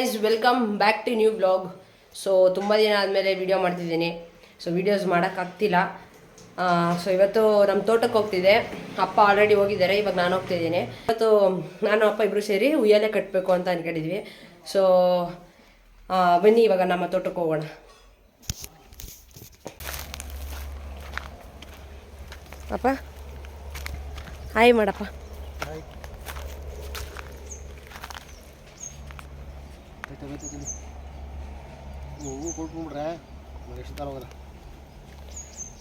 Guys welcome back to new blog so ತುಂಬ ದಿನ ಆದಮೇಲೆ ವಿಡಿಯೋ ಮಾಡ್ತಿದ್ದೀನಿ. ಸೊ ವೀಡಿಯೋಸ್ ಮಾಡೋಕ್ಕಾಗ್ತಿಲ್ಲ ಸೊ ಇವತ್ತು ನಮ್ಮ ತೋಟಕ್ಕೆ ಹೋಗ್ತಿದೆ ಅಪ್ಪ ಆಲ್ರೆಡಿ ಹೋಗಿದ್ದಾರೆ, ಇವಾಗ ನಾನು ಹೋಗ್ತಿದ್ದೀನಿ ಇವತ್ತು ನಾನು ಅಪ್ಪ ಇಬ್ಬರು ಸೇರಿ ಉಯ್ಯಾಲೆ ಕಟ್ಟಬೇಕು ಅಂತ ಅಂದ್ಕೊಂಡಿದ್ವಿ ಸೊ ಬನ್ನಿ ಇವಾಗ ನಮ್ಮ ತೋಟಕ್ಕೆ ಹೋಗೋಣ. ಅಪ್ಪ ಹಾಯ್ ಮಾಡಪ್ಪ. ಹೂವು ಕೊಟ್ಬಿಟ್ರೆ ಎಷ್ಟು ತರ ಹೋಗಲ್ಲ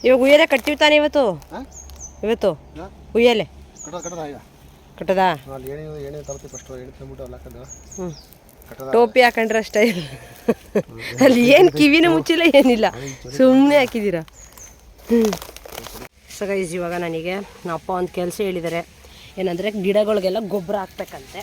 ಇವಾಗ ಉಯ್ಯಲೆ ಕಟ್ತೀವಿ ತಾನೆ ಇವತ್ತು? ಇವತ್ತು? ಉಯ್ಯಲೆ ಉಯ್ಯಾಲೆ? ಕಟ್ಟದ ಕಟ್ಟದ ಈಗ? ಕಟ್ಟದಾ? ಅಲ್ಲಿ ಏನೇ ಏನೇ ತರ್ತೀವಿ ಫಸ್ಟು ಎಣ್ಣೆ ತಂದ್ಬಿಟ್ಟು ಅಲ್ಲಿ ಹಾಕೋದು. ಹ್ಞೂ ಟೋಪಿ ಹಾಕೊಂಡ್ರೆ ಸ್ಟೈಲ್ ಅಲ್ಲಿ ಏನು ಕಿವಿನ ಮುಚ್ಚಿಲ್ಲ ಏನಿಲ್ಲ. ಸುಮ್ಮನೆ ಹಾಕಿದ್ದೀರಾ? ಸಗೈಸ್ ಸೊ ಗೈಸ್ ಇವಾಗ ನನಗೆ ನಮ್ಮ ಅಪ್ಪ ಒಂದು ಕೆಲಸ ಹೇಳಿದ್ದಾರೆ ಏನಂದರೆ ಗಿಡಗಳಿಗೆಲ್ಲ ಗೊಬ್ಬರ ಹಾಕ್ಬೇಕಂತೆ.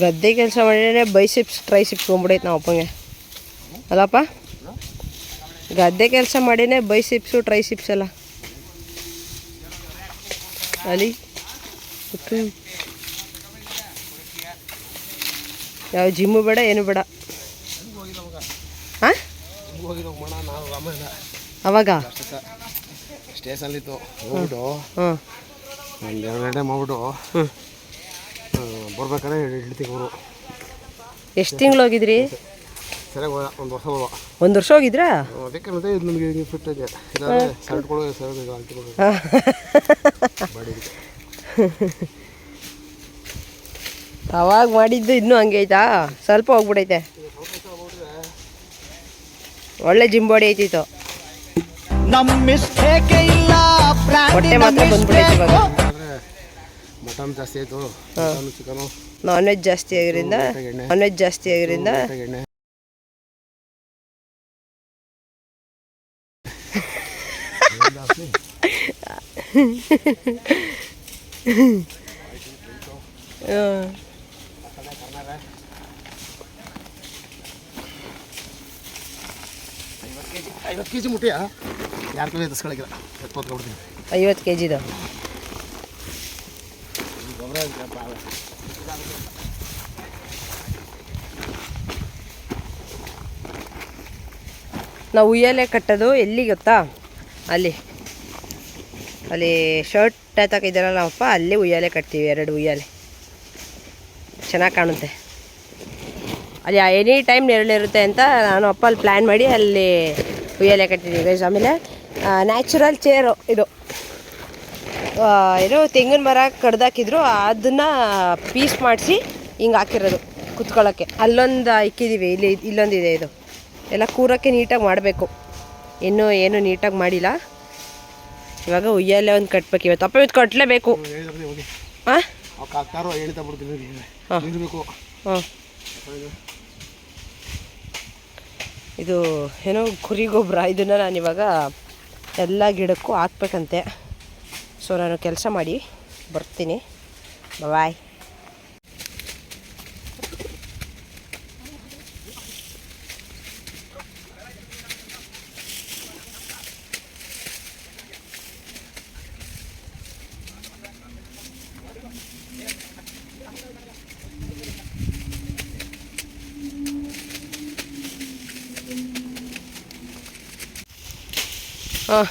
ಗದ್ದೆ ಕೆಲಸ ಮಾಡಿದ್ರೆ ಬೈಸಿಪ್ಸ್ ಟ್ರೈಸಿಪ್ಸ್ ತೊಗೊಂಬಿಡೈತೆ ನಮ್ಮ ಅಪ್ಪಂಗೆ. ಅಲ್ಲಪ್ಪ? ಗದ್ದೆ ಕೆಲಸ ಮಾಡಿನೇ ಬೈಸಿಪ್ಸು ಟ್ರೈಸಿಪ್ಸ್ ಎಲ್ಲ. ಅಲ್ಲಿ? ಯಾವ ಜಿಮ್ಮು ಬೇಡ ಏನು ಬೇಡ. ಹಾಂ ಅವಾಗ? ಸ್ಟೇಷನ್ ಇತ್ತು ಹೋಗ್ಬಿಟ್ಟು. ಒಂದೆರಡು ಮಾಡ್ಬಿಟ್ಟು. ಹ್ಞೂ ಬರ್ಬೇಕಾದ್ರೆ ಹಿಡ್ತೀವಿ ಅವರು. ಎಷ್ಟು ತಿಂಗಳು ಹೋಗಿದ್ರಿ ಸರಿಯಾಗಿ ಹೋದ ಒಂದು ವರ್ಷ ಹೋದ. ಒಂದು ವರ್ಷ ಹೋಗಿದ್ರಾ? ಅದಕ್ಕೆ ಮತ್ತೆ ಇದು ನನಗೆ ಹಿಂಗೆ ಫಿಟ್ ಇದೆ. ಇಲ್ಲಾಂದರೆ ಸರ್ಟ್ಗಳು ಸರ್ ಇದು ಅಂಟಿಗಳು ಬಾಡಿ ಅವಾಗ ಮಾಡಿದ್ದು ಇನ್ನೂ ಹಂಗೆ ಐತಾ ಸ್ವಲ್ಪ ಹೋಗ್ಬಿಡೈತೆ. ಒಳ್ಳೆ ಜಿಮ್ ಬಾಡಿ ಐತಿತ್ತು ನಮ್ಮ ಮಿಸ್ಟೇಕ್ ಇಲ್ಲ ಹೊಟ್ಟೆ ಮಾತ್ರ ಬಂದ್ಬಿಡೈತೆ ಇವಾಗ. ಮಟನ್ ಜಾಸ್ತಿ ಆಯಿತು. ಚಿಕನು ನಾನ್ ವೆಜ್ ಜಾಸ್ತಿ ಆಗಿರಿಂದ ನಾನ್ ವೆಜ್ ಜಾಸ್ತಿ ಆಗಿರಿಂದ. ಐವತ್ತು ಕೆ ಜಿ ಮುಟ್ಟಿಯಾ? ಯಾರ ಕೈ ಎತ್ತಿಸ್ಕೊಳಕಿಲ್ಲ ಎತ್ಕೊತ್ಕೊಬಿಡ್ತೀನಿ. ಐವತ್ತು ಕೆ ಜಿದು ಗೊಬ್ಬರ ನಾವು ಉಯ್ಯಾಲೆ ಕಟ್ಟೋದು ಎಲ್ಲಿ ಗೊತ್ತಾ? ಅಲ್ಲಿ. ಅಲ್ಲಿ ಶರ್ಟ್ ತಗಿದ್ದಾರಲ್ಲ ನಮ್ಮಪ್ಪ ಅಲ್ಲಿ ಉಯ್ಯಾಲೆ ಕಟ್ತೀವಿ, ಎರಡು ಉಯ್ಯಾಲೆ. ಚೆನ್ನಾಗಿ ಕಾಣುತ್ತೆ. ಅಲ್ಲಿ ಎನಿ ಟೈಮ್ ನೆರಳಿರುತ್ತೆ ಅಂತ ನಾನು ಅಪ್ಪ ಅಲ್ಲಿ ಪ್ಲ್ಯಾನ್ ಮಾಡಿ ಅಲ್ಲಿ ಉಯ್ಯಾಲೆ ಕಟ್ಟಿದ್ದೀವಿ ಗೈಸ್ ಆಮೇಲೆ ನ್ಯಾಚುರಲ್ ಚೇರು ಇದು. ಇದು ತೆಂಗಿನ ಮರ ಕಡ್ದಾಕಿದ್ರು, ಅದನ್ನು ಪೀಸ್ ಮಾಡಿಸಿ ಹಿಂಗೆ ಹಾಕಿರೋದು ಕುತ್ಕೊಳ್ಳೋಕ್ಕೆ ಅಲ್ಲೊಂದು ಇಕ್ಕಿದ್ದೀವಿ ಇಲ್ಲಿ, ಇಲ್ಲೊಂದಿದೆ ಇದು. ಎಲ್ಲ ಕೂರೋಕ್ಕೆ ನೀಟಾಗಿ ಮಾಡಬೇಕು. ಇನ್ನೂ ಏನು ನೀಟಾಗಿ ಮಾಡಿಲ್ಲ. ಇವಾಗ ಉಯ್ಯಲ್ಲೇ ಒಂದು ಕಟ್ಬೇಕು ಇವತ್ತು. ಅಪ್ಪ ಇವತ್ತು ಕಟ್ಟಲೇಬೇಕು ಹಾಂ. ಹಾ. ಹಾಂ. ಇದು ಏನೋ ಕುರಿ ಗೊಬ್ಬರ. ಇದನ್ನು ನಾನು ಇವಾಗ ಎಲ್ಲ ಗಿಡಕ್ಕೂ ಹಾಕ್ಬೇಕಂತೆ. ಸೊ ನಾನು ಕೆಲಸ ಮಾಡಿ ಬರ್ತೀನಿ. ಬಾಯ್ ಹಾಂ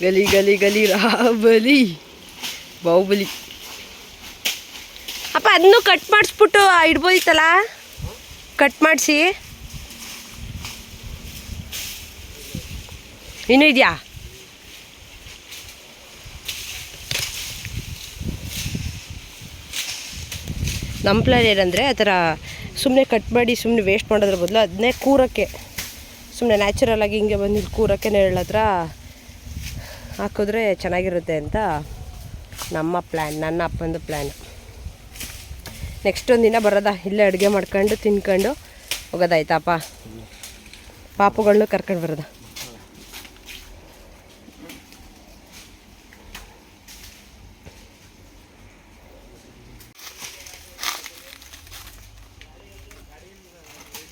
ಗಲಿ ಗಲಿ ಗಲಿ ರಾಬಲಿ ಬಾಹುಬಲಿ. ಅಪ್ಪ ಅದನ್ನು ಕಟ್ ಮಾಡಿಸ್ಬಿಟ್ಟು ಇಡ್ಬೋದಿತ್ತಲ್ಲ? ಕಟ್ ಮಾಡಿಸಿ. ಇನ್ನೂ ಇದೆಯಾ? ನಮ್ಮ ಪ್ಲಾನ್ ಏನಂದರೆ, ಆ ಥರ ಸುಮ್ಮನೆ ಕಟ್ ಮಾಡಿ ಸುಮ್ಮನೆ ವೇಸ್ಟ್ ಮಾಡೋದ್ರ ಬದಲು ಅದನ್ನೇ ಕೂರಕ್ಕೆ. ಸುಮ್ಮನೆ ನ್ಯಾಚುರಲ್ ಆಗಿ ಹಿಂಗೆ ಬಂದು ಇಲ್ಲಿ ಕೂರಕ್ಕೆ ನೆರಳ ಹಾಕಿದ್ರೆ ಚೆನ್ನಾಗಿರುತ್ತೆ ಅಂತ ನಮ್ಮ ಪ್ಲ್ಯಾನ್ ನನ್ನ ಅಪ್ಪಂದು ಪ್ಲ್ಯಾನ್ ನೆಕ್ಸ್ಟ್ ಒಂದು ದಿನ ಬರೋದ? ಇಲ್ಲೇ ಅಡುಗೆ ಮಾಡ್ಕೊಂಡು, ತಿನ್ಕೊಂಡು ಹೋಗೋದಾಯ್ತಾಪ ಪಾಪುಗಳನ್ನೂ ಕರ್ಕೊಂಡು ಬರೋದ?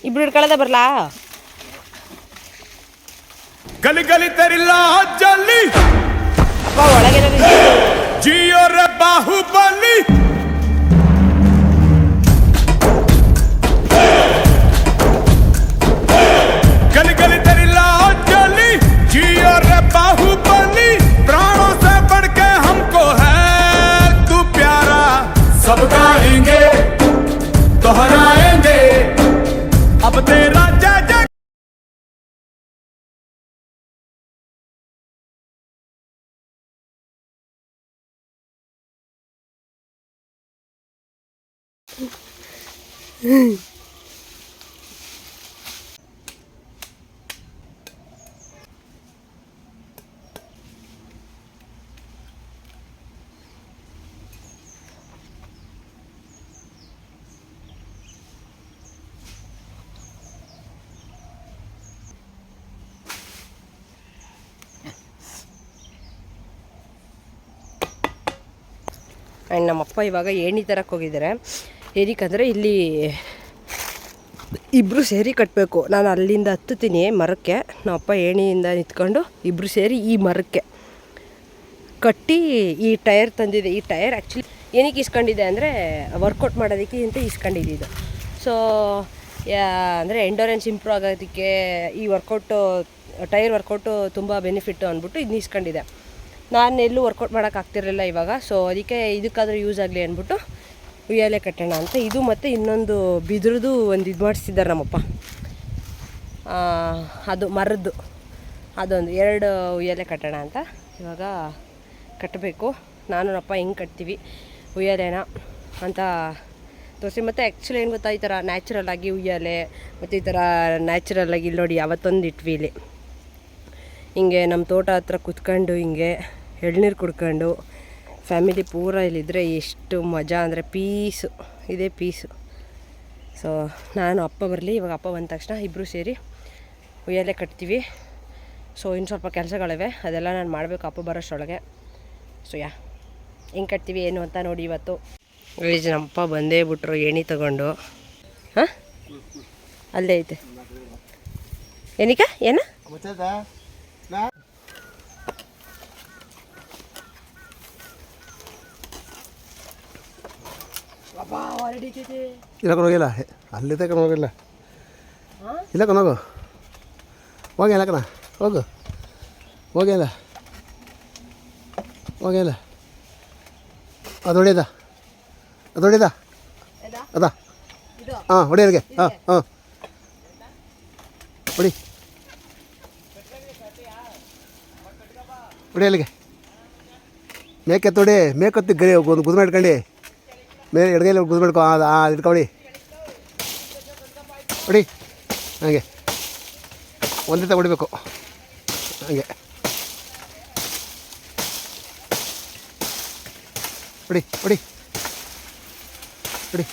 ಇಬ್ರು ಹಿಡ್ಕೊಳ್ಳೋದ ಬರಲಾ? गली गली तेरी लाहौत जली जियो रे बाहुबली ಆ್ಯಂಡ್ ನಮ್ಮಪ್ಪ ಇವಾಗ ಏಣಿ ತರಕ್ಕೆ ಹೋಗಿದ್ದಾರೆ ಏನಕ್ಕಂದರೆ ಇಲ್ಲಿ ಇಬ್ಬರು ಸೇರಿ ಕಟ್ಟಬೇಕು ನಾನು ಅಲ್ಲಿಂದ ಹತ್ತುತ್ತೀನಿ ಮರಕ್ಕೆ. ನಮ್ಮಪ್ಪ ಏಣಿಯಿಂದ ನಿಂತ್ಕೊಂಡು ಇಬ್ಬರು ಸೇರಿ ಈ ಮರಕ್ಕೆ. ಕಟ್ಟಿ ಈ ಟೈರ್ ತಂದಿದೆ. ಈ ಟೈರ್ ಆ್ಯಕ್ಚುಲಿ ಏನಕ್ಕೆ ಇಸ್ಕೊಂಡಿದೆ ಅಂದರೆ ವರ್ಕೌಟ್ ಮಾಡೋದಕ್ಕೆ ಅಂತ ಇಸ್ಕೊಂಡಿದ್ದು ಸೊ ಅಂದರೆ ಎಂಡೋರೆನ್ಸ್ ಇಂಪ್ರೂವ್ ಆಗೋದಕ್ಕೆ ಈ ವರ್ಕೌಟು ಟೈರ್ ವರ್ಕೌಟು ತುಂಬ ಬೆನಿಫಿಟ್ಟು ಅಂದ್ಬಿಟ್ಟು ಇದನ್ನ ಇಸ್ಕೊಂಡಿದೆ ನಾನು ಎಲ್ಲೂ ವರ್ಕೌಟ್ ಮಾಡೋಕ್ಕಾಗ್ತಿರಲಿಲ್ಲ ಇವಾಗ. ಸೊ ಅದಕ್ಕೆ ಇದಕ್ಕಾದರೂ ಯೂಸ್ ಆಗಲಿ ಅಂದ್ಬಿಟ್ಟು ಉಯ್ಯಾಲೆ ಕಟ್ಟೋಣ ಅಂತ. ಇದು ಮತ್ತು ಇನ್ನೊಂದು ಬಿದಿರದು ಒಂದು ಇದು ಮಾಡಿಸಿದ್ದಾರೆ ನಮ್ಮಪ್ಪ. ಅದು ಮರದ್ದು. ಅದೊಂದು ಎರಡು ಉಯ್ಯಾಲೆ ಕಟ್ಟೋಣ ಅಂತ. ಇವಾಗ ಕಟ್ಟಬೇಕು. ನಾನು ನಮ್ಮಪ್ಪ ಹೆಂಗೆ ಕಟ್ತೀವಿ ಉಯ್ಯಾಲೆನ ಅಂತ ತೋರಿಸಿ. ಮತ್ತು ಆ್ಯಕ್ಚುಲಿ ಏನು ಗೊತ್ತಾ, ಈ ಥರ ನ್ಯಾಚುರಲ್ ಆಗಿ ಉಯ್ಯಾಲೆ, ಮತ್ತು ಈ ಥರ ನ್ಯಾಚುರಲ್ ಆಗಿ ಇಲ್ಲಿ ನೋಡಿ ಯಾವತ್ತೊಂದು ಇಟ್ವಿ ಇಲ್ಲಿ. ಹಿಂಗೆ ನಮ್ಮ ತೋಟ ಹತ್ರ ಕುತ್ಕೊಂಡು ಹಿಂಗೆ ಎಳ್ನೀರು ಕುಡ್ಕೊಂಡು ಫ್ಯಾಮಿಲಿ ಪೂರ ಇಲ್ಲಿದ್ದರೆ ಎಷ್ಟು ಮಜಾ ಅಂದರೆ ಪೀಸು, ಇದೇ ಪೀಸು. ಸೊ ನಾನು ಅಪ್ಪ ಬರಲಿ, ಇವಾಗ ಅಪ್ಪ ಬಂದ ತಕ್ಷಣ ಇಬ್ಬರು ಸೇರಿ ಉಯ್ಯಾಲೆ ಕಟ್ತೀವಿ. ಸೊ ಇನ್ನು ಸ್ವಲ್ಪ ಕೆಲಸಗಳಿವೆ, ಅದೆಲ್ಲ ನಾನು ಮಾಡಬೇಕು ಅಪ್ಪ ಬರೋಷ್ಟರೊಳಗೆ. ಸೊ ಯಾ, ಹೆಂಗೆ ಕಟ್ತೀವಿ, ಏನು ಅಂತ ನೋಡಿ ಇವತ್ತು. ನಮ್ಮ ನಮ್ಮಪ್ಪ ಬಂದೇ ಬಿಟ್ರು ಎಣಿ ತಗೊಂಡು. ಹಾಂ? ಅಲ್ಲೇ ಐತೆ. ಏನಿಕ ಏನ? ಮುಚ್ಚೈತಾ ಇಲ್ಲ ಕಣೋಗಿಲ್ಲ ಅಲ್ಲಿ ತಗೊಂಡು ಹೋಗಿಲ್ಲ ಇಲ್ಲ ಕಣ ಹೋಗು ಹೋಗಿ ಇಲ್ಲ ಕಣ ಹೋಗು ಹೋಗಿಲ್ಲ ಹೋಗಿಲ್ಲ ಅದು ಹೊಡಿಯದ ಅದು ಹೊಡಿಯದ ಅದ ಹಾಂ ಹೊಡಿ ಅಲ್ಲಿಗೆ ಹಾಂ ಹಾಂ ಹೊಡಿ ಹೊಡಿ ಅಲ್ಲಿಗೆ ಮೇಕೆತ್ತು ಹೊಡಿ ಮೇಕತ್ತಿ ಗರಿ ಒಂದು ಗುದ್ಮ ಇಟ್ಕೊಂಡು ಮೇಲೆ ಎಡಗೈಲಿ ಗುದ್ಮ ಇಟ್ಕೊ ಅದು ಇಟ್ಕೊಳ್ಳಿ ಹೊಡಿ. ಹಾಗೆ. ಒಂದೇ ಹೊಡಿಬೇಕು. ಹಾಗೆ. ಹೊಡಿ ಹೊಡಿ. ಹೊಡಿ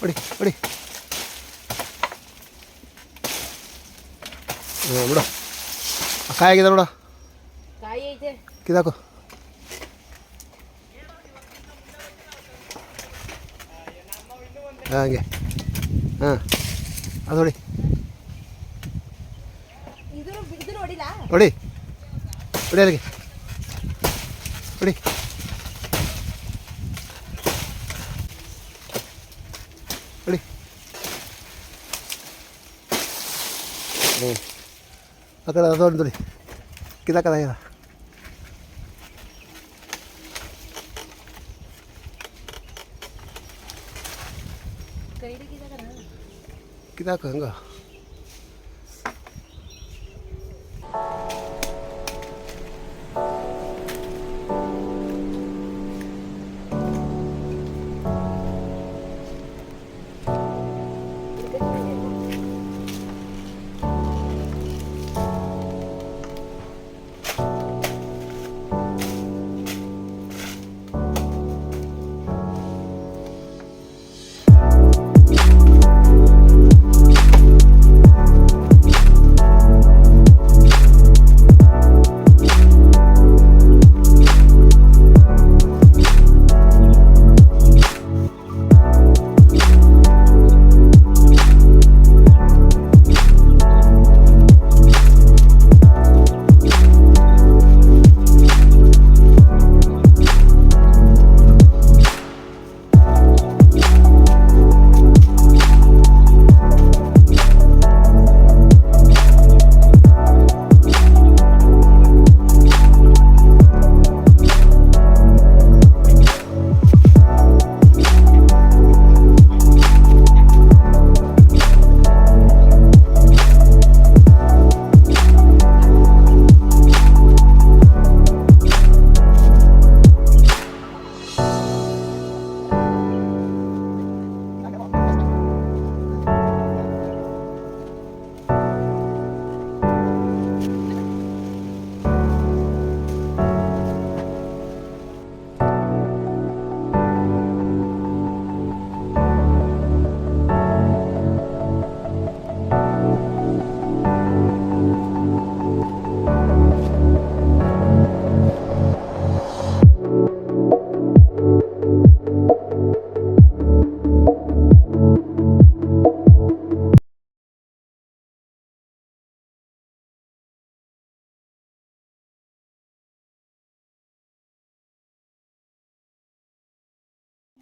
ಹೊಡಿ ಹೊಡಿ. ಹಾಂ ಬಿಡು. ಕಾಯಾಗಿದೆ ಕಾಯಿ ಆಗಿದೆ ನೋಡು ಕಾಯಿ ಐತೆ ಕಿದಾಕು ಹಾಗೆ. ಹಾಂ. ಅದು ನೋಡಿ. ಇದು. ಇದು ನೋಡಿಲ್ಲ ನೋಡಿ ಹೊಡಿ ಅಲ್ಲಿಗೆ ಹೊಡಿ ಹೊಡಿ ಹ್ಞೂ ಆ ಕಡೆ ಅದೊಂದು ನೋಡಿ ಕಿದಾಕದಾಗಿಲ್ಲ ಕಿದಾಕು ಹಂಗ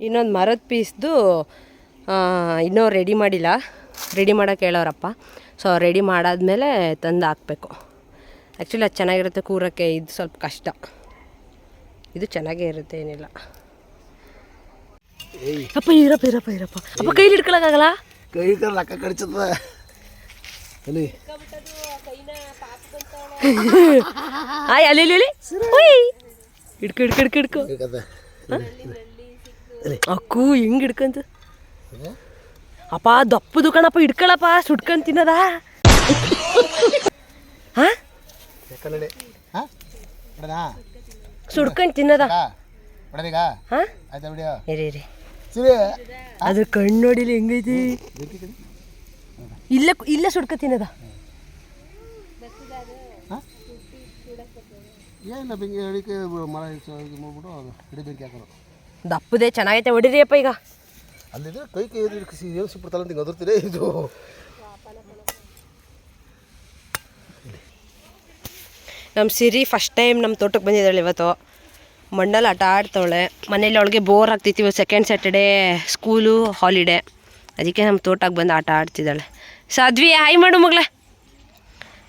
ಇನ್ನೊಂದು ಮರದ ಪೀಸ್ದು ಇನ್ನೂ ರೆಡಿ ಮಾಡಿಲ್ಲ. ರೆಡಿ ಮಾಡೋಕೆ ಹೇಳೋರಪ್ಪ. ಸೊ ರೆಡಿ ಮಾಡಾದ್ಮೇಲೆ ತಂದು ಹಾಕಬೇಕು. ಆ್ಯಕ್ಚುಲಿ ಅದು ಚೆನ್ನಾಗಿರುತ್ತೆ ಕೂರೋಕ್ಕೆ. ಇದು ಸ್ವಲ್ಪ ಕಷ್ಟ. ಇದು ಚೆನ್ನಾಗೇ ಇರುತ್ತೆ ಏನಿಲ್ಲ. ಅಪ್ಪ ಇರಪ್ಪ ಇರಪ್ಪ ಇರಪ್ಪ. ಅಪ್ಪ ಕೈಲಿ ಹಿಡ್ಕೊಳಕ್ಕಾಗಲ್ಲ? ಕೈ ಲಕ್ಕ ಕಡಿಚದ ಅಲ್ಲಿ. ಆಯ್ ಅಲ್ಲಿ. ಹಿಡ್ಕೊ ಹಿಡ್ಕೊ ಹಿಡ್ಕೊ ಹಿಡ್ಕೊ ಅಕ್ಕು ಹಿಂಗೆ ಹಿಡ್ಕಂತ. ಅಪ್ಪ ದಪ್ಪದು ಕಣಪ್ಪ ಹಿಡ್ಕೊಳಪ್ಪ ಸುಟ್ಕೊಂಡ್ ತಿನ್ನದ. ಹಾ? ಸುಡ್ಕೊಂಡ್ ತಿನ್ನದ. ಹಾ? ಇರಿ ಇರಿ. ಸಿರಿ. ಅದ್ರ ಕಣ್ಣು ನೋಡಿಲಿ ಹೆಂಗೈತಿ? ಇಲ್ಲ ಇಲ್ಲೇ ಸುಡ್ಕ ತಿನ್ನದ. ಏನಿಲ್ಲ ಬೆಂಕಿ ಅಡಿಕೆ ಮರ ಇದು ಮಾಡ್ಬಿಟ್ಟು ಅದು ಹಿಡಿ ಬೆಂಕಿ ಹಾಕೋರು ದಪ್ಪದೆ ಚೆನ್ನಾಗೈತೆ ಹೊಡಿರಿ ಅಪ್ಪ ಈಗ. ಅಲ್ಲಿದ್ರೆ ಕೈ ಕೈ ಹಿಡಿಸಿ ಏನು ಸಿಕ್ಬಿಡ್ತಲ್ಲ ಅಂತ ಹಿಂಗೆ ಅದರ್ತೀರಿ ಇದು. ನಮ್ಮ ಸಿರಿ ಫಸ್ಟ್ ಟೈಮ್ ನಮ್ಮ ತೋಟಕ್ಕೆ ಬಂದಿದ್ದಾಳೆ ಇವತ್ತು. ಮಣ್ಣಲ್ಲಿ ಆಟ ಆಡ್ತಾವಳೆ ಮನೇಲಿ ಅವಳಿಗೆ ಬೋರ್ ಆಗ್ತೈತಿ ಇವತ್ತು ಸೆಕೆಂಡ್ ಸ್ಯಾಟರ್ಡೇ ಸ್ಕೂಲು ಹಾಲಿಡೇ ಅದಕ್ಕೆ ನಮ್ಮ ತೋಟಕ್ಕೆ ಬಂದು ಆಟ ಆಡ್ತಿದ್ದಾಳೆ. ಸಾಧ್ವಿ ಹಾಯ್ ಮಾಡು ಮಗಳೇ.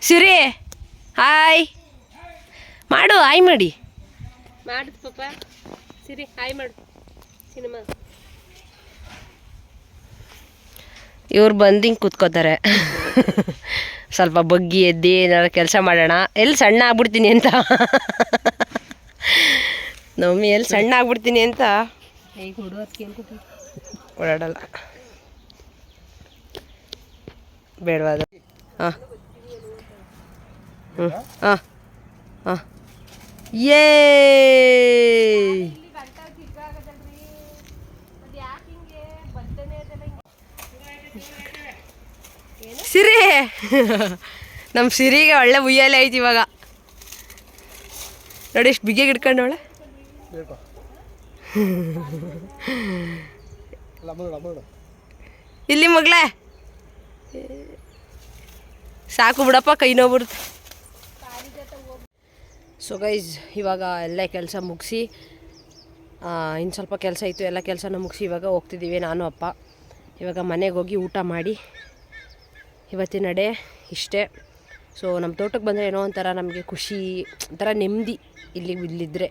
ಸಿರಿ ಹಾಯ್ ಮಾಡು ಹಾಯ್ ಮಾಡಿ. ಮಾಡು ಪಾಪ ಸಿರಿ ಹಾಯ್ ಮಾಡು. ಇವ್ರು ಬಂದು ಹಿಂಗೆ ಕೂತ್ಕೋತಾರೆ. ಸ್ವಲ್ಪ ಬಗ್ಗಿ ಎದ್ದು ಏನಾದ್ರು ಕೆಲಸ ಮಾಡೋಣ. ಎಲ್ಲಿ ಸಣ್ಣ ಆಗ್ಬಿಡ್ತೀನಿ ಅಂತ? ನಮ್ಮಿ ಎಲ್ಲಿ ಸಣ್ಣ ಆಗ್ಬಿಡ್ತೀನಿ ಅಂತ? ಓಡಾಡಲ್ಲ. ಬೇಡವಾದ. ಹಾಂ. ಹ್ಞೂ ಹಾಂ. ಹಾಂ. ಏ ಸಿರಿ. ನಮ್ಮ ಸಿರಿಗೆ ಒಳ್ಳೆ ಉಯ್ಯಾಲೆ ಐತಿ ಇವಾಗ. ನೋಡಿ ಎಷ್ಟು ಅಮ್ಮ ನೋಡು ಇಲ್ಲಿ ಮಗಳೇ. ಸಾಕು ಬಿಡಪ್ಪ, ಕೈ ನೋವು ಬರುತ್ತೆ. ಸೊ ಗೈಸ್ ಇವಾಗ ಎಲ್ಲ ಕೆಲಸ ಮುಗಿಸಿ ಇನ್ನು ಸ್ವಲ್ಪ ಕೆಲಸ ಇತ್ತು, ಎಲ್ಲ ಕೆಲಸನ ಮುಗಿಸಿ ಇವಾಗ ಹೋಗ್ತಿದ್ದೀವಿ ನಾನು, ಅಪ್ಪ. ಇವಾಗ ಮನೆಗೆ ಹೋಗಿ ಊಟ ಮಾಡಿ ಇವತ್ತಿನ ನಡೆ ಇಷ್ಟೇ. ಸೊ ನಮ್ಮ ತೋಟಕ್ಕೆ ಬಂದರೆ ಏನೋ ಒಂಥರ ನಮಗೆ ಖುಷಿ, ಒಂಥರ ನೆಮ್ಮದಿ ಇಲ್ಲಿ ಇಲ್ಲಿದ್ದರೆ